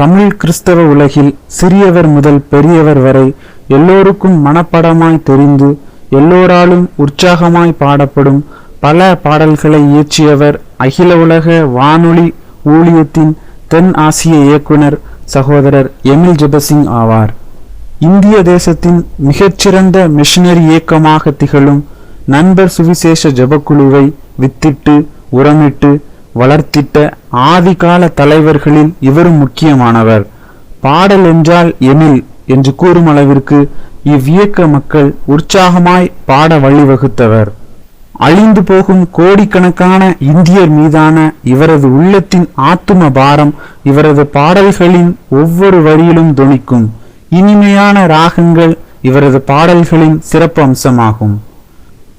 தமிழ் கிறிஸ்தவ உலகில் சிறியவர் முதல் பெரியவர் வரை எல்லோருக்கும் மனப்படமாய் தெரிந்து எல்லோராலும் உற்சாகமாய் பாடப்படும் பல பாடல்களை இயற்றியவர் அகில உலக வானொலி ஊழியத்தின் தென் ஆசிய இயக்குனர் சகோதரர் எமில் ஜெபசிங் ஆவார். இந்திய தேசத்தின் மிகச்சிறந்த மிஷனரி இயக்கமாக திகழும் நண்பர் சுவிசேஷ ஜெபக்குழுவை வித்திட்டு உரமிட்டு வளர்த்திட்ட ஆதிகால தலைவர்களில் இவரும் முக்கியமானவர். பாடல் என்றால் எமில் என்று கூறும் அளவிற்கு இவ்வியக்க மக்கள் உற்சாகமாய் பாட வழிவகுத்தவர். அழிந்து போகும் கோடிக்கணக்கான இந்தியர் மீதான இவரது உள்ளத்தின் ஆத்தும பாரம் இவரது பாடல்களின் ஒவ்வொரு வரியிலும் தொனிக்கும் இனிமையான ராகங்கள் இவரது பாடல்களின் சிறப்பு அம்சமாகும்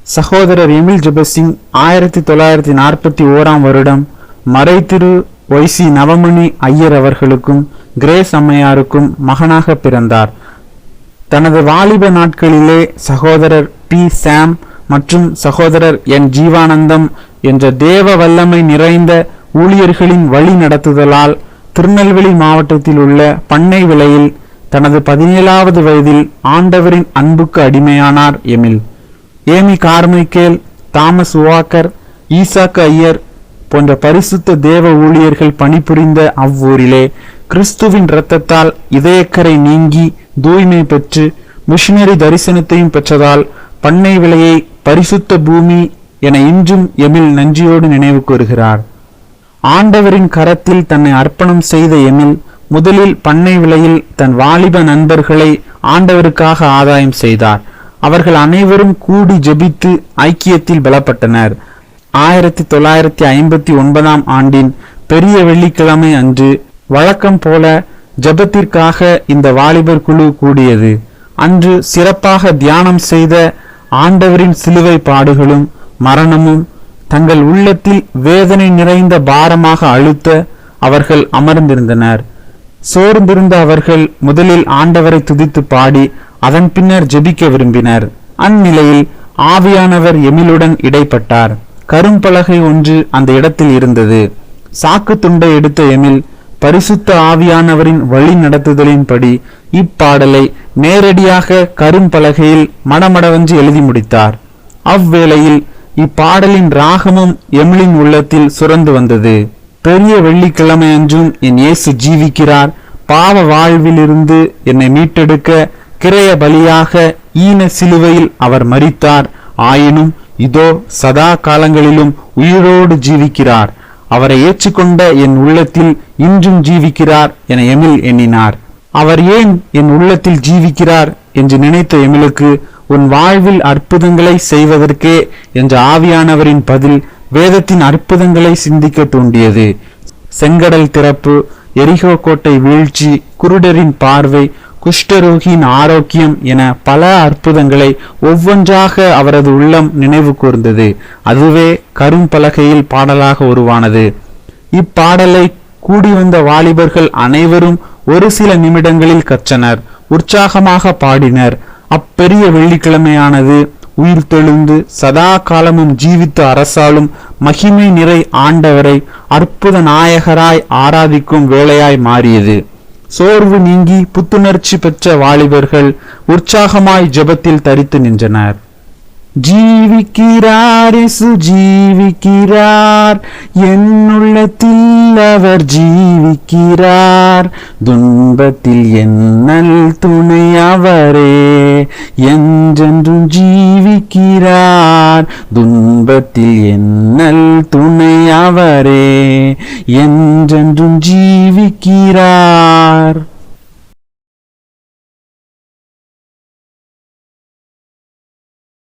சகோதரர் எமில் ஜெபசிங் ஆயிரத்தி தொள்ளாயிரத்தி நாற்பத்தி ஓராம் வருடம் மறைத்திரு ஒய்சி நவமணி ஐயர் அவர்களுக்கும் கிரேஸ் அம்மையாருக்கும் மகனாக பிறந்தார். தனது வாலிப நாட்களிலே சகோதரர் பி. சாம் மற்றும் சகோதரர் என். ஜீவானந்தம் என்ற தேவ வல்லமை நிறைந்த ஊழியர்களின் வழி நடத்துதலால் திருநெல்வேலி மாவட்டத்தில் உள்ள பண்ணை விலையில் தனது பதினேழாவது வயதில் ஆண்டவரின் அன்புக்கு அடிமையானார் எமில். ஏமி கார்மைக்கேல் தாமஸ் உவாக்கர் ஈசாக்கு ஐயர் போன்ற பரிசுத்த தேவ ஊழியர்கள் பணிபுரிந்த அவ்வூரிலே கிறிஸ்துவின் இரத்தத்தால் இதயக்கரை நீங்கி தூய்மை பெற்று மிஷினரி தரிசனத்தையும் பெற்றதால் பண்ணை விலையை பரிசுத்த பூமி என இன்றும் எமில் நன்றியோடு நினைவு கூறுகிறார். ஆண்டவரின் கரத்தில் தன்னை அர்ப்பணம் செய்த எமில் முதலில் பண்ணை விலையில் தன் வாலிப நண்பர்களை ஆண்டவருக்காக ஆதாயம் செய்தார். அவர்கள் அனைவரும் கூடி ஜெபித்து ஐக்கியத்தில் பலப்பட்டனர். ஆயிரத்தி தொள்ளாயிரத்தி ஐம்பத்தி ஒன்பதாம் ஆண்டின் பெரிய வெள்ளிக்கிழமை அன்று வழக்கம் போல ஜெபத்திற்காக இந்த வாலிபர் குழு கூடியது. அன்று சிறப்பாக தியானம் செய்த ஆண்டவரின் சிலுவை பாடுகளும் மரணமும் தங்கள் உள்ளத்தில் வேதனை நிறைந்த பாரமாக அழுத்த அவர்கள் அமர்ந்திருந்தனர். சோர்ந்திருந்த அவர்கள் முதலில் ஆண்டவரை துதித்து பாடி அதன் பின்னர் ஜெபிக்க விரும்பினர். அந்நிலையில் ஆவியானவர் எமிலுடன் இடைப்பட்டார். கரும்பலகை ஒன்று அந்த இடத்தில் இருந்தது. சாக்கு துண்டை எடுத்த எமில் பரிசுத்த ஆவியானவரின் வழி நடத்துதலின்படி இப்பாடலை நேரடியாக கரும்பலகையில் மடமடவென்று எழுதி முடித்தார். அவ்வேளையில் இப்பாடலின் ராகமும் எமிலின் உள்ளத்தில் சுரந்து வந்தது. பெரிய வெள்ளிக்கிழமை அன்றும் என் இயேசு ஜீவிக்கிறார். பாவ வாழ்விலிருந்து என்னை மீட்டெடுக்க கிரைய பலியாக ஈன சிலுவையில் அவர் மறித்தார் ஆயினும் இதோ சதா காலங்களிலும் உயிரோடு ஜீவிக்கிறார். அவரை ஏற்றுக்கொண்ட என் உள்ளத்தில் இன்றும் ஜீவிக்கிறார் என எமில் எண்ணினார். அவர் ஏன் என் உள்ளத்தில் ஜீவிக்கிறார் என்று நினைத்த எமிலுக்கு உன் வாழ்வில் அற்புதங்களை செய்வதற்கே என்ற ஆவியானவரின் பதில் வேதத்தின் அற்புதங்களை சிந்திக்க தூண்டியது. செங்கடல் திறப்பு எரிகோ கோட்டை வீழ்ச்சி குருடரின் பார்வை குஷ்டரோகியின் ஆரோக்கியம் என பல அற்புதங்களை ஒவ்வொன்றாக அவரது உள்ளம் நினைவு கூர்ந்தது. அதுவே கரும்பலகையில் பாடலாக உருவானது. இப்பாடலை கூடி வந்த வாலிபர்கள் அனைவரும் ஒரு சில நிமிடங்களில் கற்றனர். உற்சாகமாக பாடினர். அப்பெரிய வெள்ளிக்கிழமையானது உயிர் தெழுந்து சதா காலமும் ஜீவித்த அரசாலும் மகிமை நிறை ஆண்டவரை அற்புத நாயகராய் ஆராதிக்கும் வேளையாய் மாறியது. சோர்வு நீங்கி புத்துணர்ச்சி பெற்ற வாலிபர்கள் உற்சாகமாய் ஜெபத்தில் தரித்து நின்றனர். ஜீவிக்கிறார் இயேசு ஜீவிக்கிறார். என்னுள்ளத்தில் அவர் ஜீவிக்கிறார். துன்பத்தில் என்னல் துணை அவரே. என்றென்றும் ஜீவிக்கிறார். துன்பத்தில் என்னல் துணை அவரே. என்றென்றும் ஜீவிக்கிறார்.